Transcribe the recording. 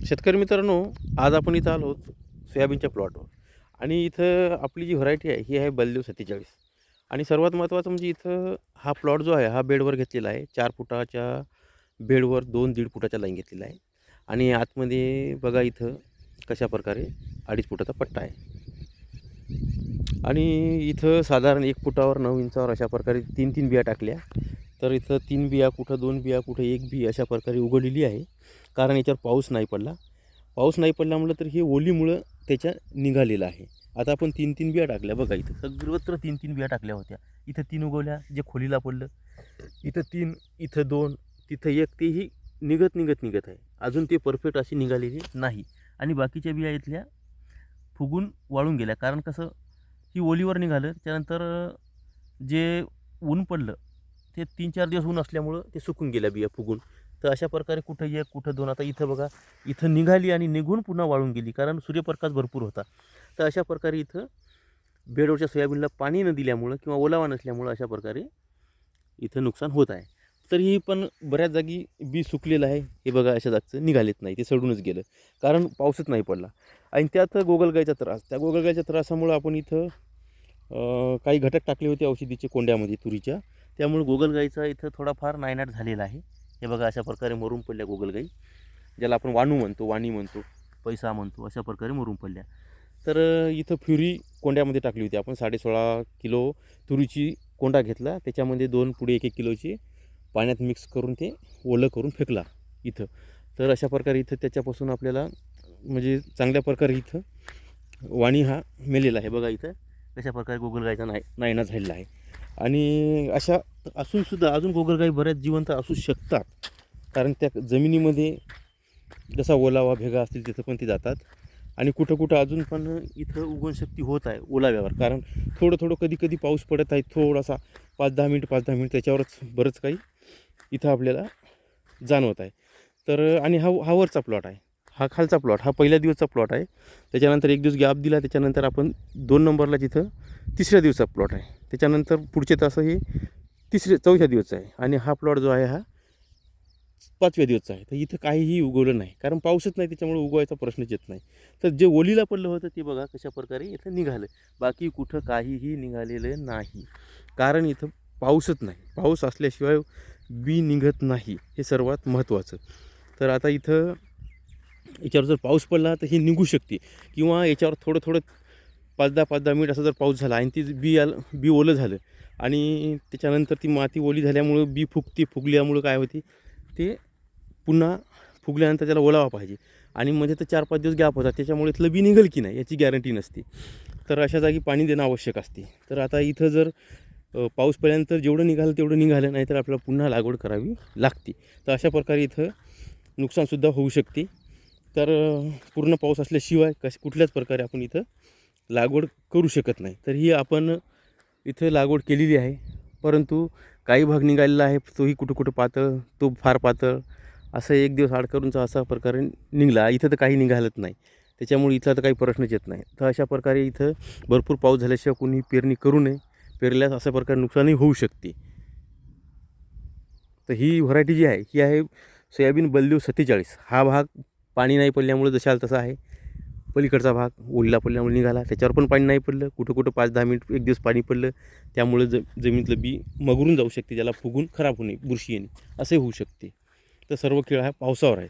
शेतकरी मित्रांनो आज आपण इथं आलो सोयाबीनच्या प्लॉटवर. आणि इथं आपली जी व्हरायटी आहे ही आहे बलदेव सत्तेचाळीस. आणि सर्वात महत्त्वाचं म्हणजे इथं हा प्लॉट जो आहे हा बेडवर घेतलेला आहे. चार फुटाच्या बेडवर दोन दीड फुटाच्या लाईन घेतलेला आहे. आणि आतमध्ये बघा इथं कशा प्रकारे अडीच फुटाचा पट्टा आहे. आणि इथं साधारण एक फुटावर नऊ इंचावर अशा प्रकारे तीन तीन बिया टाकल्या. तर इथं तीन बिया कुठं दोन बिया कुठं एक बी अशा प्रकारे उघडलेली आहे. कारण याच्यावर पाऊस नाही पडला. पाऊस नाही पडल्यामुळं तर हे ओलीमुळं त्याच्या निघालेलं आहे. आता आपण तीन तीन बिया टाकल्या बघा इथं. सर्वत्र तीन तीन बिया टाकल्या होत्या. इथं तीन उगवल्या जे खोलीला पडलं. इथं तीन इथं दोन तिथं एक तेही निघत निघत निघत आहे. अजून ते परफेक्ट अशी निघालेली नाही. आणि बाकीच्या बिया इथल्या फुगून वाळून गेल्या. कारण कसं ही ओलीवर निघालं. त्यानंतर जे ऊन पडलं ते तीन चार दिवस ऊन असल्यामुळं ते सुकून गेल्या बिया फुगून. तर अशा प्रकारे कुठं एक कुठं दोन आता इथं बघा इथं निघाली आणि निघून पुन्हा वाळून गेली कारण सूर्यप्रकाश भरपूर होता. तर अशा प्रकारे इथं बेडवरच्या सोयाबीनला पाणी न दिल्यामुळं किंवा ओलावा नसल्यामुळं अशा प्रकारे इथं नुकसान होत आहे. तरीही पण बऱ्याच जागी बी सुकलेलं आहे. हे बघा अशा जागचं निघालेत नाही ते सडूनच गेलं. कारण पाऊसच नाही पडला. आणि त्यात गोगलगायचा त्रास त्या गोगलगायच्या त्रासामुळं आपण इथं काही घटक टाकले होते औषधीचे कोंड्यामध्ये तुरीच्या. त्यामुळे गोगलगाईचा इथं थोडाफार नायनाट झालेला आहे. हे बघा अशा प्रकारे मरून पडल्या गोगलगाई ज्याला आपण वाणू म्हणतो वाणी म्हणतो पैसा म्हणतो अशा प्रकारे मरून पडल्या. तर इथं फ्युरी कोंड्यामध्ये टाकली होती आपण साडेसोळा किलो तुरीची कोंडा घेतला त्याच्यामध्ये दोन पुढे एक एक किलोची पाण्यात मिक्स करून ते ओलं करून फेकला इथं. तर अशा प्रकारे इथं त्याच्यापासून आपल्याला म्हणजे चांगल्या प्रकारे इथं वाणी हा मेलेला आहे. बघा इथं कशा प्रकारे गोगलगायचा नाय नायना झालेला आहे. आणि अशा असूनसुद्धा अजून गोगलगाई बऱ्याच जिवंत असू शकतात. कारण त्या जमिनीमध्ये जसा ओलावा भेगा असतील तिथं पण ते जातात. आणि कुठं कुठं अजून पण इथं उगवणशक्ती होत आहे ओलाव्यावर कारण थोडं थोडं कधी कधी पाऊस पडत आहे थोडासा पाच दहा मिनिट पाच दहा मिनिट त्याच्यावरच बरंच काही इथं आपल्याला जाणवत आहे. तर आणि हा हा वरचा प्लॉट आहे. हा खालचा प्लॉट हा पहिल्या दिवसचा प्लॉट आहे. त्याच्यानंतर एक दिवस गॅप दिला त्याच्यानंतर आपण दोन नंबरला जिथं तिसऱ्या दिवसा प्लॉट आहे. त्याच्यानंतर पुढचे तास हे तिसरे चौथ्या दिवसचा आहे. आणि हा प्लॉट जो आहे हा पाचव्या दिवसचा आहे. तर इथं काहीही उगवलं नाही. कारण पाऊसच नाही त्याच्यामुळे उगवायचा प्रश्नच येत नाही. तर जे ओलीला पडलं होतं ते बघा कशा प्रकारे इथं निघालं. बाकी कुठं काहीही निघालेलं नाही. कारण इथं पाऊसच नाही. पाऊस असल्याशिवाय बी निघत नाही. हे सर्वात महत्त्वाचं. तर आता इथं याच्यावर जर पाऊस पडला तर ही निघू शकते. किंवा याच्यावर थोडं थोडं पाच दहा पाच दहा मिनिट असा जर पाऊस झाला आणि ती बी आलं बी ओलं झालं आणि त्याच्यानंतर ती माती ओली झाल्यामुळं बी फुगते फुगल्यामुळं काय होते? ते पुन्हा फुगल्यानंतर त्याला ओलावा पाहिजे. आणि म्हणजे तर चार पाच दिवस गॅप होता. त्याच्यामुळे इथलं बी निघेल की नाही याची गॅरंटी नसते. तर अशा जागी पाणी देणं आवश्यक असते. तर आता इथं जर पाऊस पडल्यानंतर जेवढं निघालं तेवढं निघालं नाही तर आपल्याला पुन्हा लागवड करावी लागते. तर अशा प्रकारे इथं नुकसानसुद्धा होऊ शकते. तर पूर्ण पाऊस असल्याशिवाय कश कुठल्याच प्रकारे आपण इथं लागवड करू शकत नाही. तर ही आपण इथं लागवड केलेली आहे. परंतु काही भाग निघालेला आहे. तोही कुठं कुठं पातळ तो फार पातळ. असं एक दिवस आड करूनचा असा प्रकारे निघला. इथं तर काही निघालत नाही. त्याच्यामुळे इथं तर काही प्रश्नच येत नाही. तर अशा प्रकारे इथं भरपूर पाऊस झाल्याशिवाय कोणी पेरणी करू नये. पेरल्यास अशा प्रकारे नुकसानही होऊ शकते. तर ही व्हरायटी जी आहे ही आहे सोयाबीन बलदेव सत्तेचाळीस. हा भाग पाणी नाही पडल्यामुळे जशाल तसा आहे. पलीकडचा भाग ओलीला पडल्यामुळे निघाला. त्याच्यावर पण पाणी नाही पडलं. कुठं कुठं पाच दहा मिनिट एक दिवस पाणी पडलं. त्यामुळे ज जमिनीतलं बी मगरून जाऊ शकते. त्याला फुगून खराब होणे बुरशी येणे असे होऊ शकते. तर सर्व खेळ हा पावसावर आहे